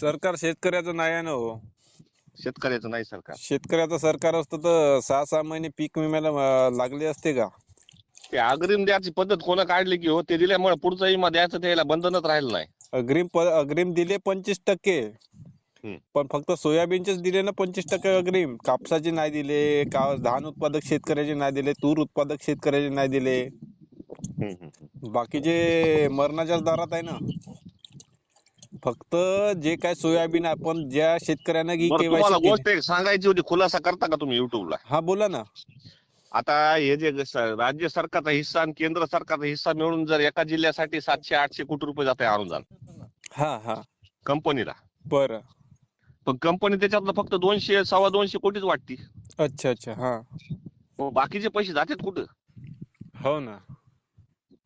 सरकार शेतकऱ्याचं नाही आहे ना हो. शेतकऱ्याचं नाही सरकार. शेतकऱ्याचं सरकार असतं तर सहा सहा महिने पीक विम्याला अं, लागले असते का? ते अग्रिम द्यायची पद्धत कोणा काढली की हो ते दिल्यामुळे पुढचा विमा द्यायचं त्याला बंधनच राहिलं नाही. अग्रिम प- अग्रिम दिले पंचवीस टक्के. हम्म. पण फक्त सोयाबीनचेच दिले ना पंचवीस टक्के अग्रिम. कापसाचे नाही दिले का धान उत्पादक शेतकऱ्याचे नाही दिले तूर उत्पादक शेतकऱ्याचे नाही दिले. हम्म, हम्म. बाकीचे मरणाच्याच दारात आहे ना. फक्त जे काय सोयाबीन आपण ज्या शेतकऱ्यांना बरं, तुम्हाला केवायसी गोष्ट एक सांगायची होती खुलासा करता का तुम्ही युट्यूबला हा बोला ना. आता हे जे स- राज्य सरकारचा हिस्सा आणि केंद्र सरकारचा हिस्सा मिळून जर एका जिल्ह्यासाठी सातशे आठशे कोटी रुपये जाते अनुदान हा हा. कंपनीला. बरं. पण कंपनी त्याच्यातलं फक्त दोनशे सव्वा दोनशे कोटीच वाटती. अच्छा अच्छा हा. मग बाकीचे पैसे जातात कुठं? हो ना.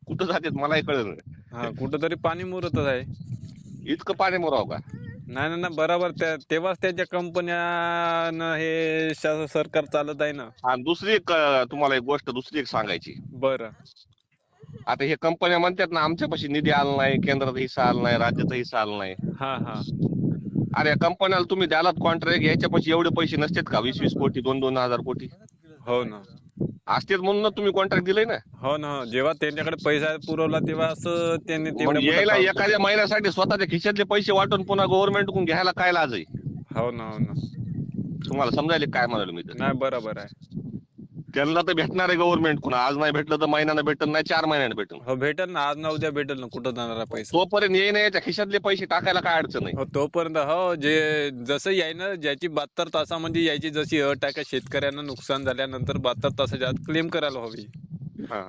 कुठं जातात मलाही कळलं. नाही. हा कुठंतरी पाणी मुरतच आहे. इतकं पाणी मोराव का? नाही ना ना बरोबर. त्या तेव्हाच त्याच्या कंपन्या हे शा- सरकार चालत आहे ना. आणि दुसरी एक अं, तुम्हाला एक गोष्ट दुसरी एक सांगायची. बरं. आता हे कंपन्या म्हणतात ना आमच्यापाशी निधी आला नाही केंद्राचा हिस्सा आला नाही राज्याचा हिस्सा आला नाही. हा हा. अरे कंपन्याला तुम्ही द्यालात कॉन्ट्रॅक्ट याच्यापाशी एवढे पैसे नसतात का? वीस वीस कोटी दोन दोन हजार कोटी? हो ना. असतेच म्हणून तुम्ही कॉन्ट्रॅक्ट दिलंय ना? हो ना. जेव्हा त्यांच्याकडे पैसा पुरवला तेव्हा असं त्यांनी मग यायला एखाद्या महिन्यासाठी स्वतःच्या खिशातले पैसे वाटून पुन्हा गव्हर्नमेंट घ्यायला काय लाज आहे? हो ना हो ना. तुम्हाला समजायला काय म्हणाल मी तर? नाही बरोबर आहे. त्यांना तर भेटणार आहे गव्हर्नमेंट कुणा. आज नाही भेटलं तर महिन्यानं भेटल नाही चार महिन्यानं भेटल. हो भेटेल ना. आज ना उद्या भेटेल ना. कुठं जाणार आहे पैसा? तोपर्यंत येईन याच्या खिशातले पैसे टाकायला काय अडचण नाही हो तोपर्यंत हो जे जसं याय ना ज्याची बहात्तर तासामध्ये यायची जशी अट आहे का शेतकऱ्यांना नुकसान झाल्यानंतर बहात्तर तासाच्या आत क्लेम करायला हवी. हा.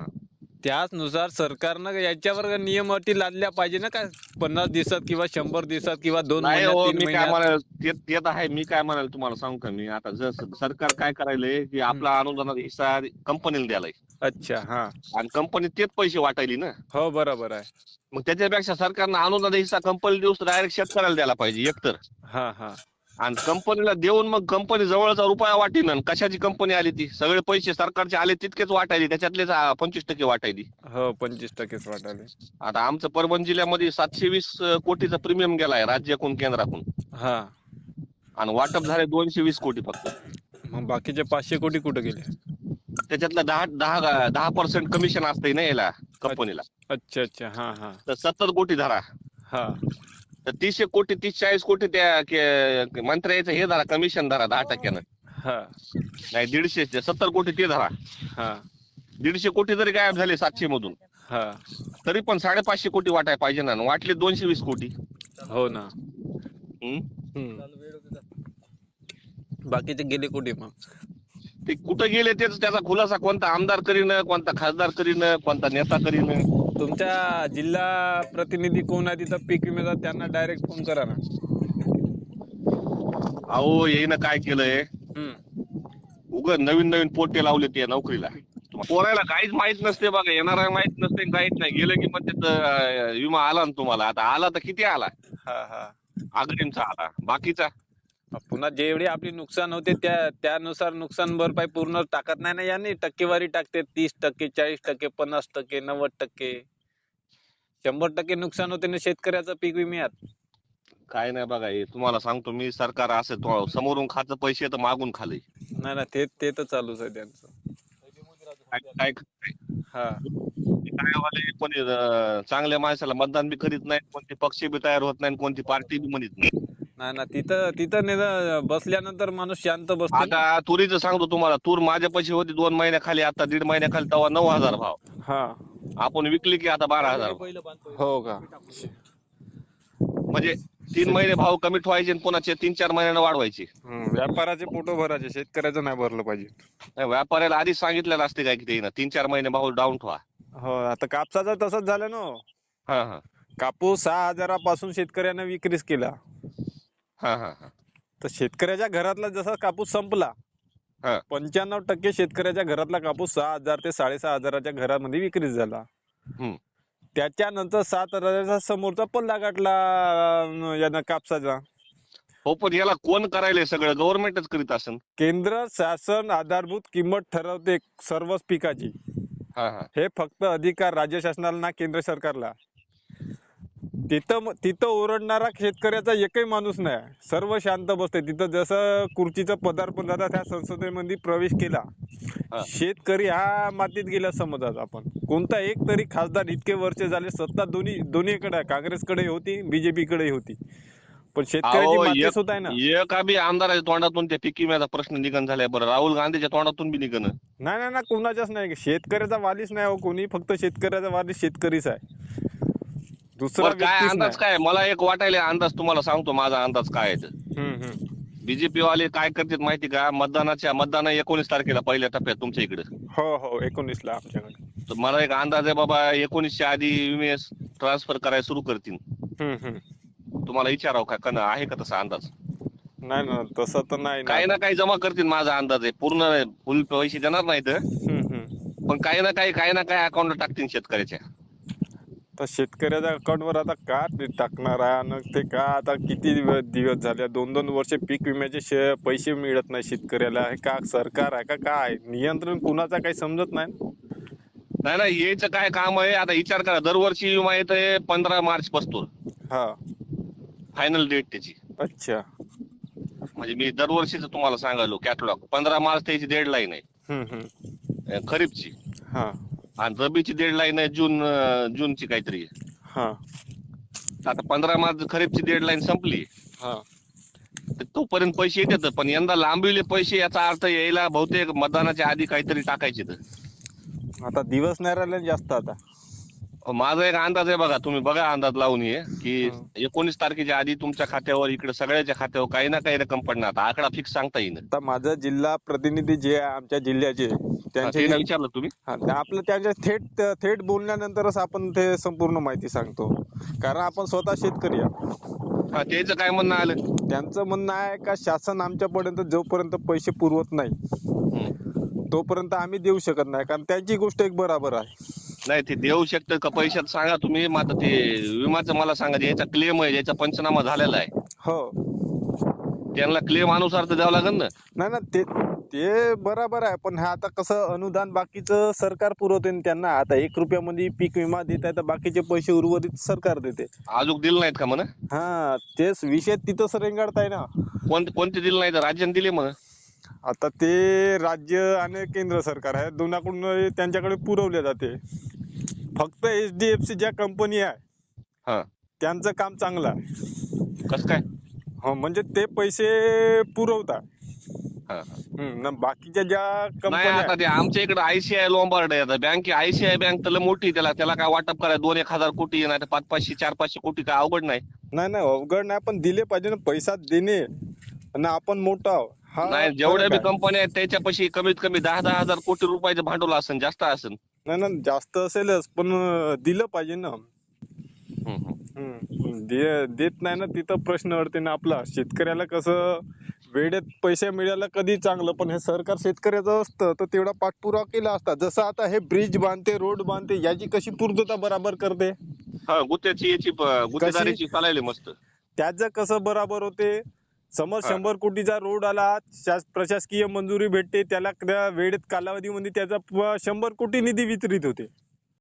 त्याचनुसार सरकारनं याच्यावर नियम अटी लादल्या पाहिजे ना का पन्नास दिवसात किंवा शंभर दिवसात किंवा दोन नाही महिन्यात हो तीन मी काय महिन्यात? म्हणाल ते ते तर आहे मी काय म्हणाल तुम्हाला सांगू का मी? आता जर स- सरकार काय करायलंय की आपला अनुदानाचा हिस्सा कंपनीला द्यालाय अच्छा हा. आणि कंपनी तेच पैसे वाटायली ना? हो बरोबर आहे. मग त्याच्यापेक्षा सरकारनं अनुदानाचा हिस्सा कंपनी देऊस डायरेक्ट शेतकऱ्याला द्यायला पाहिजे एकतर हा हा. आणि कंपनीला देऊन मग कंपनी जवळचा रुपया वाटीन कशाची कंपनी आली ती? सगळे पैसे सरकारचे आले तितकेच वाटायली त्याच्यातलेच पंचवीस टक्के वाटायली. हो पंचवीस टक्केच वाटाले आता आमचं परभणी जिल्ह्यामध्ये सातशे वीस कोटीचा प्रीमियम गेलाय राज्याकडून केंद्राकडून हा. आणि वाटप झाले दोनशे वीस कोटी फक्त. मग बाकीचे पाचशे कोटी कुठे गेले? त्याच्यातलं दहा दहा दहा पर्सेंट कमिशन असतंय ना याला कंपनीला. अच्छा अच्छा हा हा. तर सत्तर कोटी धरा. हा. तर तीसशे कोटी तीस चाळीस कोटी त्या मंत्र्याचं हे धरा कमिशन धरा दहा टक्क्यानं. हा. नाही दीडशे सत्तर कोटी ते धरा. हा. दीडशे कोटी जरी गायब झाले सातशे मधून हा. तरी पण साडेपाचशे कोटी वाटाय पाहिजे ना वाटले दोनशे वीस कोटी. हो ना. हम्म? बाकीचे गेले कुठे मग? ते कुठं गेले तेच त्याचा खुलासा कोणता आमदार करीन कोणता खासदार करीन कोणता नेता करीन? तुमच्या जिल्हा प्रतिनिधी कोण आहे तिथं पीक विम्याचा त्यांना डायरेक्ट फोन करा ना. अहो येईन काय केलंय? हम्म. उग नवीन नवीन पोटे लावले ते नोकरीला. पोरायला काहीच माहीत नसते बघा येणार माहीत नसते काहीच नाही. गेलं की मग तिथं विमा आला ना तुम्हाला. आता आला तर किती आला? हा हा. अग्रिमचा आला. बाकीचा? पुन्हा जेवढे आपले नुकसान होते त्या त्यानुसार नुकसान भरपाई पूर्ण टाकत नाही ना यांनी. टक्केवारी टाकते तीस टक्के चाळीस टक्के पन्नास टक्के नव्वद टक्के. शंभर टक्के नुकसान होते ना शेतकऱ्याचं पीक विम्यात. काय नाही बघा हे तुम्हाला सांगतो मी सरकार असं तो- समोरून खातं पैसे तर मागून खाले. नाही ना ते ते तर चालूच आहे त्यांचं. काय काय हा. काय वाले कोणी अं, चांगल्या माणसाला मतदान बी करीत नाही कोणते पक्ष बी तयार होत नाही कोणती पार्टी बी म्हणत नाही नाही ना तिथं तिथं नाही बसल्यानंतर माणूस शांत बसतो ना. आता तुरीचं सांगतो तुम्हाला तूर माझ्या पैसे होती दोन महिन्याखाली आता दीड महिन्याखाली तेव्हा नऊ हजार भाव. हा. आपण विकली की आता बारा हजार भाव. हो का? म्हणजे तीन महिने भाव कमी ठेवायचे आणि पुन्हा चे- तीन चार महिन्यानं वाढवायचे. हम्म, व्यापाराचे पोटो भरायचे शेतकऱ्याचं नाही भरलं पाहिजे. नाही, व्यापाऱ्याला आधीच सांगितलेलं असते काय की ते तीन चार महिने भाव डाऊन ठेवा. हो आता कापसाचं तसंच झालं ना हो. हा हा. कापूस सहा हजारापासून शेतकऱ्यांना विक्रीस केला. हा हा हा. तर शेतकऱ्याच्या घरातला जसा कापूस संपला हा. पंच्याण्णव टक्के शेतकऱ्याच्या घरातला कापूस सहा हजार ते साडेसहा हजाराच्या घरामध्ये विक्रीस झाला. हम्म. त्याच्यानंतर सात हजाराचा समोरचा पल्ला गाठला अं, यानं कापसाचा. हो पण याला कोण करायलंय सगळं? गव्हर्नमेंटच करीत असेल केंद्र शासन आधारभूत किंमत ठरवते सर्वच पिकाची. हा हा. हे फक्त अधिकार राज्य शासनाला ना केंद्र सरकारला. तिथं तिथं ओरडणारा शेतकऱ्याचा एकही माणूस नाही. सर्व शांत बसते तिथं जसं खुर्चीचं पदार्पण झालं त्या संसदेमध्ये प्रवेश केला. शेतकरी हा मातीत गेला समजत आपण. कोणता एक तरी खासदार इतके वर्ष झाले सत्ता दोन्ही दोन्हीकडे आहे. काँग्रेसकडे होती बीजेपी कडे होती. पण शेतकऱ्याची होत आहे ना? एका बी आमदाराच्या तोंडातून त्या पीक विम्याचा प्रश्न निघन झालाय बरं. राहुल गांधीच्या तोंडातून बी निघन. नाही नाही ना कुणाच्याच नाही. शेतकऱ्याचा वालीच नाही हो कोणी. फक्त शेतकऱ्याचा वाली शेतकरीच आहे. दुसरा बरं काय व्यक्तीच अंदाज नाही. काय? मला एक वाटायला अंदाज तुम्हाला सांगतो माझा अंदाज काय आहे ते. हम्म, हम्म. बीजेपी वाले काय करतात माहिती का? मतदानाच्या मतदान एकोणीस तारखेला पहिल्या टप्प्यात तुमच्या इकडे. हो हो एकोणीस ला आमच्याकडे. तर मला एक अंदाज आहे बाबा एकोणीसच्या आधी विमे ट्रान्सफर करायला सुरू करतील. हम्म, हम्म. तुम्हाला विचारावं का? कन आहे का तसा अंदाज? नाही ना तसं तर नाही काही ना काही जमा करतील माझा अंदाज आहे. पूर्ण फुल पैसे देणार नाहीत. हम्म, हम्म. पण काही ना काही काही ना काही अकाउंटला टाकतील शेतकऱ्याच्या. तर शेतकऱ्याच्या अकाउंटवर आता का ते टाकणार आहे आणि ते का आता किती दिव- दिवस झाले? दोन दोन वर्ष पीक विम्याचे शे- पैसे मिळत नाही शेतकऱ्याला. हे का सरकार आहे का काय? नियंत्रण कुणाचा काही समजत नाही नाही नाही याचं काय काम आहे? आता विचार करा. दरवर्षी विमा येते पंधरा मार्च पासून. हा. फायनल डेट त्याची. अच्छा. म्हणजे मी दरवर्षीच तुम्हाला सांगालो कॅटलॉग पंधरा मार्च त्याची डेडलाईन आहे. हम्म, हम्म. अं, खरीपची. हा. आणि रबीची डेडलाईन आहे जून अं, जूनची काहीतरी. आहे. हा. आता पंधरा मार्च खरीपची डेडलाईन संपली. हा. तर तोपर्यंत पैसे येतात पण यंदा लांबविले पैसे याचा अर्थ यायला बहुतेक मतदानाच्या आधी काहीतरी टाकायचे तर. आता दिवस नाही राहिले जास्त आता. माझा एक अंदाज आहे बघा तुम्ही बघा अंदाज लावून ये की. एकोणीस तारखेच्या आधी तुमच्या खात्यावर इकडे सगळ्याच्या खात्यावर काही ना काही रक्कम पडणार. आकडा फिक्स सांगता येईल आता माझा जिल्हा प्रतिनिधी जे आहे आमच्या जिल्ह्याचे त्यांचे त्यांना विचारलं तुम्ही? हा, आपलं त्यांच्या थेट थेट बोलल्यानंतरच आपण ते संपूर्ण माहिती सांगतो. कारण आपण स्वतः शेतकरी आहे हा त्याचं काय म्हणणं आलं? त्यांचं म्हणणं आहे का शासन आमच्यापर्यंत जोपर्यंत पैसे पुरवत नाही. तोपर्यंत आम्ही देऊ शकत नाही. कारण त्यांची गोष्ट एक बराबर आहे. नाही ते देऊ शकतं का पैशात सांगा तुम्ही. मग आता ते विमाचं मला सांगा याचा क्लेम आहे याचा पंचनामा झालेला आहे. हो. त्यांना क्लेम अनुसार तर द्यावं लागेल ना? नाही ना ते ते बराबर आहे. पण हे आता कसं अनुदान बाकीचं सरकार पुरवते ना त्यांना. आता एक रुपयामध्ये पीक विमा देत आहे तर बाकीचे पैसे उर्वरित सरकार देते. अजून दिलं नाहीत का म्हणा? हा तेच विषय तिथंच रेंगाळताय ना. कोणते कोणते दिलं नाही तर राज्याने दिले म्हणा. आता ते राज्य आणि केंद्र सरकार आहे दोनाकडून त्यांच्याकडे पुरवले जाते. फक्त एच डी एफ सी ज्या कंपनी आहे हा. त्यांचं काम चांगलं आहे. कसं काय? हो म्हणजे ते पैसे पुरवतात. हा न बाकीच्या ज्या नाही कंपन्या आता ते आमच्या इकडे आयसीआय लोंबार्ड आहे. आता बँक आयसीआय बँक तर लय मोठी आहे त्याला. त्याला काय वाटप करायला दोन एक हजार कोटी नाही तर पाच पाचशे चार पाचशे कोटी काय अवघड नाही. नाही नाही अवघड नाही पण दिले पाहिजे ना पैसा देणे. आणि आपण मोठा आहो. नाही जेवढ्या बी. कंपन्या आहेत त्याच्यापाशी कमीत कमी दहा दहा हजार कोटी रुपयाचं भांडवल असेल जास्त असेल नाही ना जास्त असेलच पण दिलं पाहिजे ना. दे- देत नाही ना तिथं प्रश्न अडते ना आपला. शेतकऱ्याला कसं वेळेत पैसे मिळायला कधी चांगलं पण हे सरकार शेतकऱ्याचं असतं तर तेवढा पाठपुरावा केला असता. जसं आता हे ब्रिज बांधते रोड बांधते याची कशी पूर्तता बराबर करते? हा गुत्त्याची याची गुत्तेदारीची चालायली मस्त. त्याचं कसं बराबर होते? समज हा. शंभर कोटीचा रोड आला शास- प्रशासकीय मंजुरी भेटते त्याला त्या वेळेत कालावधीमध्ये त्याचा शंभर कोटी निधी वितरित होते